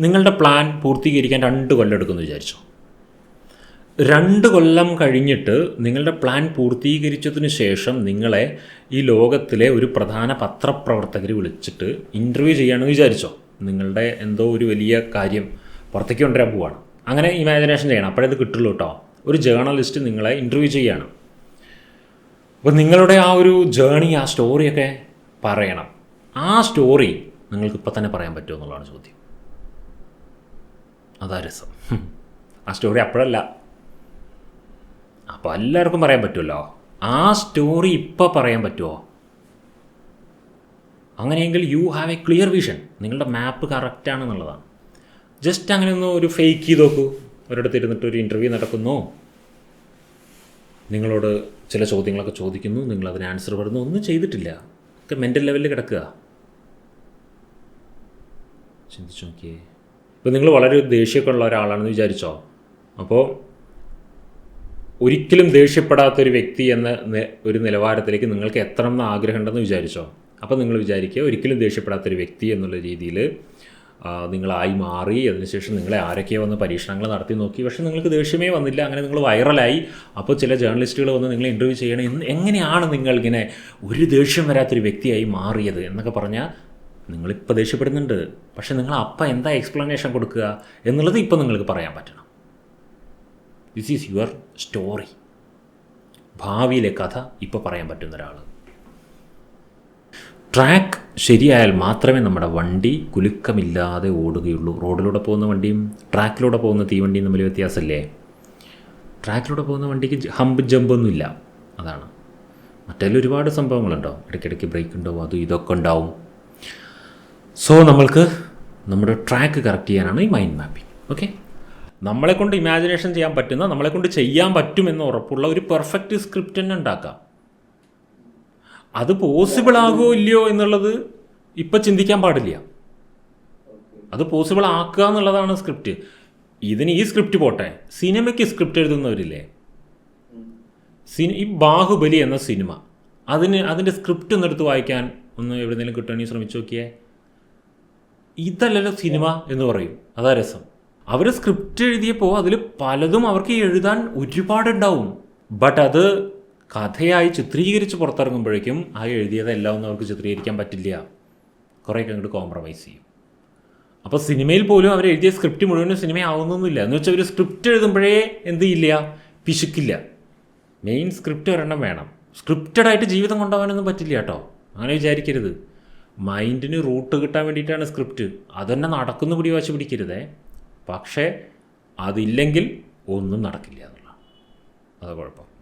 നിങ്ങളുടെ പ്ലാൻ പൂർത്തീകരിക്കാൻ രണ്ട് കൊല്ലം എടുക്കുമെന്ന് വിചാരിച്ചു. രണ്ട് കൊല്ലം കഴിഞ്ഞിട്ട് നിങ്ങളുടെ പ്ലാൻ പൂർത്തീകരിച്ചതിന് ശേഷം നിങ്ങളെ ഈ ലോകത്തിലെ ഒരു പ്രധാന പത്രപ്രവർത്തകർ വിളിച്ചിട്ട് ഇന്റർവ്യൂ ചെയ്യുകയാണെന്ന് വിചാരിച്ചോ. നിങ്ങളുടെ എന്തോ ഒരു വലിയ കാര്യം പുറത്തേക്ക് കൊണ്ടുവരാൻ പോവാണ്. അങ്ങനെ ഇമാജിനേഷൻ ചെയ്യണം. അപ്പോഴേ ഇത് കിട്ടുള്ളൂ കേട്ടോ ഒരു ജേർണലിസ്റ്റ് നിങ്ങളെ ഇന്റർവ്യൂ ചെയ്യാണ്. അപ്പോൾ നിങ്ങളുടെ ആ ഒരു ജേണി ആ സ്റ്റോറിയൊക്കെ പറയണം. ആ സ്റ്റോറി നിങ്ങൾക്ക് ഇപ്പം തന്നെ പറയാൻ പറ്റുമോ എന്നുള്ളതാണ് ചോദ്യം. അതാ രസം. ആ സ്റ്റോറി അപ്പോഴല്ല. അപ്പോൾ എല്ലാവർക്കും പറയാൻ പറ്റുമല്ലോ ആ സ്റ്റോറി ഇപ്പോൾ പറയാൻ പറ്റുമോ അങ്ങനെയെങ്കിൽ you have a clear vision നിങ്ങളുടെ മാപ്പ് കറക്റ്റാണെന്നുള്ളതാണ് ജസ്റ്റ് അങ്ങനെ ഒന്ന് ഒരു ഫേക്ക് ചെയ്ത് നോക്കൂ. ഒരിടത്ത് ഇരുന്നിട്ട് ഒരു ഇന്റർവ്യൂ നടക്കുന്നു. നിങ്ങളോട് ചില ചോദ്യങ്ങളൊക്കെ ചോദിക്കുന്നു. നിങ്ങൾ അതിന് ആൻസർ പറയുന്നു. ഒന്നും ചെയ്തിട്ടില്ല. ഒക്കെ മെന്റൽ ലെവലിൽ കിടക്കുക. ചിന്തിച്ചു നോക്കിയേ. ഇപ്പോൾ നിങ്ങൾ വളരെ ദേഷ്യമൊക്കെ ഉള്ള ഒരാളാണെന്ന് വിചാരിച്ചോ? അപ്പോൾ ഒരിക്കലും ദേഷ്യപ്പെടാത്തൊരു വ്യക്തി എന്ന ഒരു നിലവാരത്തിലേക്ക് നിങ്ങൾക്ക് എത്തണം എന്ന് ആഗ്രഹമുണ്ടെന്ന് വിചാരിച്ചോ? അപ്പോൾ നിങ്ങൾ വിചാരിക്കുക ഒരിക്കലും ദേഷ്യപ്പെടാത്തൊരു വ്യക്തി എന്നുള്ള രീതിയിൽ നിങ്ങളായി മാറി അതിനുശേഷം നിങ്ങളെ ആരൊക്കെയോ വന്ന് പരീക്ഷണങ്ങൾ നടത്തി നോക്കി. പക്ഷേ നിങ്ങൾക്ക് ദേഷ്യമേ വന്നില്ല. അങ്ങനെ നിങ്ങൾ വൈറലായി. അപ്പോൾ ചില ജേർണലിസ്റ്റുകൾ വന്ന് നിങ്ങളെ ഇന്റർവ്യൂ ചെയ്യണം. എങ്ങനെയാണ് നിങ്ങൾ ഇങ്ങനെ ഒരു ദേഷ്യം വരാത്തൊരു വ്യക്തിയായി മാറിയത് എന്നൊക്കെ പറഞ്ഞാൽ നിങ്ങളിപ്പോൾ ദേഷ്യപ്പെടുന്നുണ്ട് പക്ഷേ നിങ്ങൾ അപ്പം എന്താ എക്സ്പ്ലനേഷൻ കൊടുക്കുക എന്നുള്ളത് ഇപ്പം നിങ്ങൾക്ക് പറയാൻ പറ്റണം. ദിസ് ഈസ് യുവർ സ്റ്റോറി ഭാവിയിലെ കഥ ഇപ്പോൾ പറയാൻ പറ്റുന്ന ഒരാൾ ട്രാക്ക് ശരിയായാൽ മാത്രമേ നമ്മുടെ വണ്ടി കുലുക്കമില്ലാതെ ഓടുകയുള്ളൂ. റോഡിലൂടെ പോകുന്ന വണ്ടിയും ട്രാക്കിലൂടെ പോകുന്ന തീവണ്ടിയും തമ്മിൽ വ്യത്യാസമല്ലേ? ട്രാക്കിലൂടെ പോകുന്ന വണ്ടിക്ക് ഹമ്പ് ജമ്പൊന്നുമില്ല അതാണ്. മറ്റേതിൽ ഒരുപാട് സംഭവങ്ങളുണ്ടാവും ഇടയ്ക്കിടയ്ക്ക് ബ്രേക്ക് ഉണ്ടാവും അതും ഇതൊക്കെ ഉണ്ടാവും. സോ നമ്മൾക്ക് നമ്മുടെ ട്രാക്ക് കറക്റ്റ് ചെയ്യാനാണ് ഈ മൈൻഡ് മാപ്പിംഗ് ഓക്കെ നമ്മളെക്കൊണ്ട് ഇമാജിനേഷൻ ചെയ്യാൻ പറ്റുന്ന നമ്മളെക്കൊണ്ട് ചെയ്യാൻ പറ്റുമെന്ന് ഉറപ്പുള്ള ഒരു പെർഫെക്റ്റ് സ്ക്രിപ്റ്റ് തന്നെ ഉണ്ടാക്കാം. അത് പോസിബിൾ ആകുമോ ഇല്ലയോ എന്നുള്ളത് ഇപ്പം ചിന്തിക്കാൻ പാടില്ല. അത് പോസിബിൾ ആക്കുക എന്നുള്ളതാണ് സ്ക്രിപ്റ്റ് ഇതിന് ഈ സ്ക്രിപ്റ്റ് പോട്ടെ. സിനിമയ്ക്ക് സ്ക്രിപ്റ്റ് എഴുതുന്നവരില്ലേ? സിനി ഈ ബാഹുബലി എന്ന സിനിമ അതിന് അതിന്റെ സ്ക്രിപ്റ്റ് ഒന്നെടുത്ത് വായിക്കാൻ ഒന്ന് എവിടെയെങ്കിലും കിട്ടുകയാണെങ്കിൽ ശ്രമിച്ചു നോക്കിയേ. ഇതല്ലല്ലോ സിനിമ എന്ന് പറയും. അതാ രസം. അവർ സ്ക്രിപ്റ്റ് എഴുതിയപ്പോൾ അതിൽ പലതും അവർക്ക് എഴുതാൻ ഒരുപാടുണ്ടാവും. ബട്ട് അത് കഥയായി ചിത്രീകരിച്ച് പുറത്തിറങ്ങുമ്പോഴേക്കും ആ എഴുതിയതെല്ലാം ഒന്നും അവർക്ക് ചിത്രീകരിക്കാൻ പറ്റില്ല. കുറേയൊക്കെ അങ്ങോട്ട് കോംപ്രമൈസ് ചെയ്യും. അപ്പോൾ സിനിമയിൽ പോലും അവർ എഴുതിയ സ്ക്രിപ്റ്റ് മുഴുവനും സിനിമയാവുന്നൊന്നുമില്ല. എന്ന് വെച്ചാൽ ഒരു സ്ക്രിപ്റ്റ് എഴുതുമ്പോഴേ എന്ത് ഇല്ല പിശുക്കില്ല. മെയിൻ സ്ക്രിപ്റ്റ് ഒരെണ്ണം വേണം. സ്ക്രിപ്റ്റഡായിട്ട് ജീവിതം കൊണ്ടുപോകാനൊന്നും പറ്റില്ല കേട്ടോ. അങ്ങനെ വിചാരിക്കരുത്. മൈൻഡിന് റൂട്ട് കിട്ടാൻ വേണ്ടിയിട്ടാണ് സ്ക്രിപ്റ്റ്. അതന്നെ നടക്കുന്ന പിടി വാശി പിടിക്കരുതേ. പക്ഷേ അതില്ലെങ്കിൽ ഒന്നും നടക്കില്ല എന്നുള്ളതാണ്. അതാ കുഴപ്പം.